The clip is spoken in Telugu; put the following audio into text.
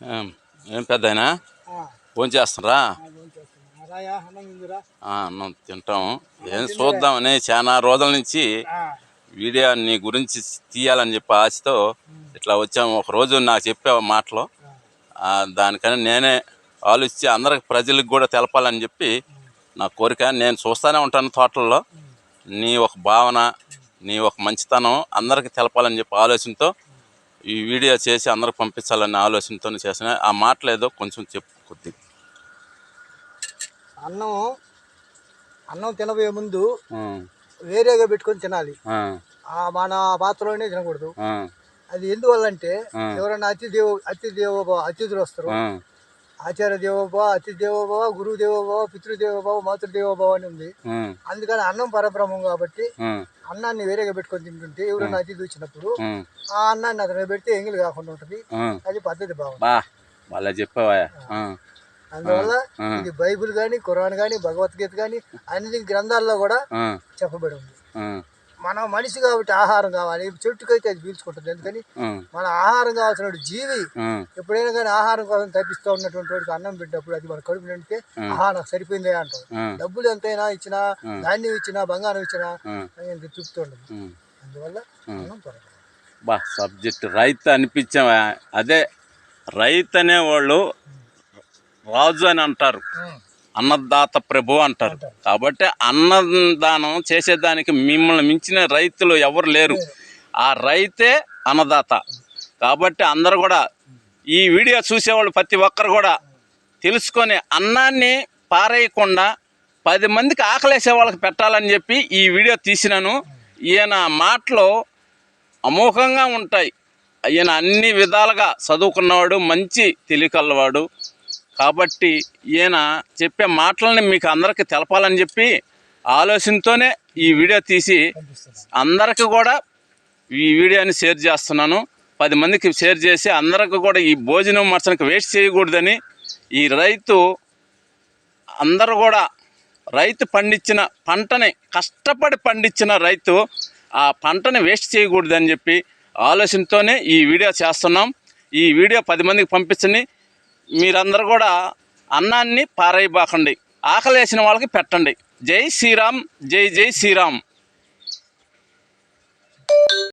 ఏం ఏం పెద్దయినా? ఫోన్ చేస్తున్నారా? అన్నం తింటాము. ఏం చూద్దామని చాలా రోజుల నుంచి వీడియో నీ గురించి తీయాలని చెప్పి ఆశతో ఇట్లా వచ్చాము. ఒక రోజు నాకు చెప్పావు మాటలు. దానికని నేనే ఆలోచించి అందరికి ప్రజలకు కూడా తెలపాలని చెప్పి నా కోరిక. నేను చూస్తూనే ఉంటాను తోటల్లో. నీ ఒక భావన నీ ఒక మంచితనం అందరికి తెలపాలని చెప్పి ఆలోచనతో ఈ వీడియో చేసి అందరికి పంపించాలనే ఆలోచనతో చేసిన ఆ మాటలు ఏదో కొంచెం చెప్పు కొద్దిగా అన్నం అన్నం తినబోయే ముందు వేరేగా పెట్టుకొని తినాలి. మన పాత్రలోనే తినకూడదు. అది ఎందువల్లంటే ఆ. ఎవరైనా అతి దేవ అతి దేవోభవ అతిథులు వస్తారు ఆచార్య దేవోభవ అతి దేవోభవ గురువు దేవోభవ పితృదేవోభవ మాతృదేవోభవ అని ఉంది. అందుకని అన్నం పరబ్రహ్మం కాబట్టి అన్నాన్ని వేరేగా పెట్టుకొని తింటుంటే ఎవరైనా అతిథి వచ్చినప్పుడు ఆ, అన్నాన్ని అతను పెడితే ఎంగిలి కాకుండా ఉంటుంది. అది పద్ధతి బాగుంది. చెప్పావా అందువల్ల. ఇది బైబిల్ కానీ ఖురాన్ కానీ భగవద్గీత కానీ అన్ని గ్రంథాల్లో కూడా చెప్పబడి ఉంది. మనం మనిషి కాబట్టి ఆహారం కావాలి. చెట్టుకైతే అది పీల్చుకుంటుంది. ఎందుకని? మన ఆహారం కావాల్సిన జీవి ఎప్పుడైనా కానీ ఆహారం కోసం తప్పిస్తూ ఉన్నటువంటి వాడికి అన్నం పెట్టినప్పుడు అది మన కడుపు నిండితే ఆహారం సరిపోయిందే అంటాం ఆ, డబ్బులు ఎంతైనా ఇచ్చినా ధాన్యం ఇచ్చినా బంగారం ఇచ్చినా ఇంత తృప్తి ఉండదు. అందువల్ల బా సబ్జెక్ట్ రైతు అనిపించావా? అదే రైతు అనేవాళ్ళు రాజు అని అంటారు. అన్నదాత ప్రభు అంటారు. కాబట్టి అన్నదానం చేసేదానికి మిమ్మల్ని మించిన రైతులు ఎవరు లేరు. ఆ రైతే అన్నదాత. కాబట్టి అందరూ కూడా ఈ వీడియో చూసేవాళ్ళు ప్రతి ఒక్కరు కూడా తెలుసుకొని అన్నాన్ని పారేయకుండా పది మందికి ఆకలేసే వాళ్ళకి పెట్టాలని చెప్పి ఈ వీడియో తీసినాను. ఈయన మాటలు అమోఘంగా ఉంటాయి. ఈయన అన్ని విధాలుగా చదువుకున్నవాడు మంచి తెలియకలవాడు కాబట్టి ఈయన చెప్పే మాటలని మీకు అందరికీ తెలపాలని చెప్పి ఆలోచనతోనే ఈ వీడియో తీసి అందరికీ కూడా ఈ వీడియోని షేర్ చేస్తున్నాను. పది మందికి షేర్ చేసి అందరికీ కూడా ఈ భోజనం మర్చనకి వేస్ట్ చేయకూడదని ఈ రైతు అందరూ కూడా రైతు పండించిన పంటని కష్టపడి పండించిన రైతు ఆ పంటని వేస్ట్ చేయకూడదని చెప్పి ఆలోచనతోనే ఈ వీడియో చేస్తున్నాం. ఈ వీడియో పది మందికి పంపించని మీరందరూ కూడా అన్నాన్ని పారేయబాకండి. వేసిన వాళ్ళకి పెట్టండి. జై శ్రీరామ్ జై జై శ్రీరామ్.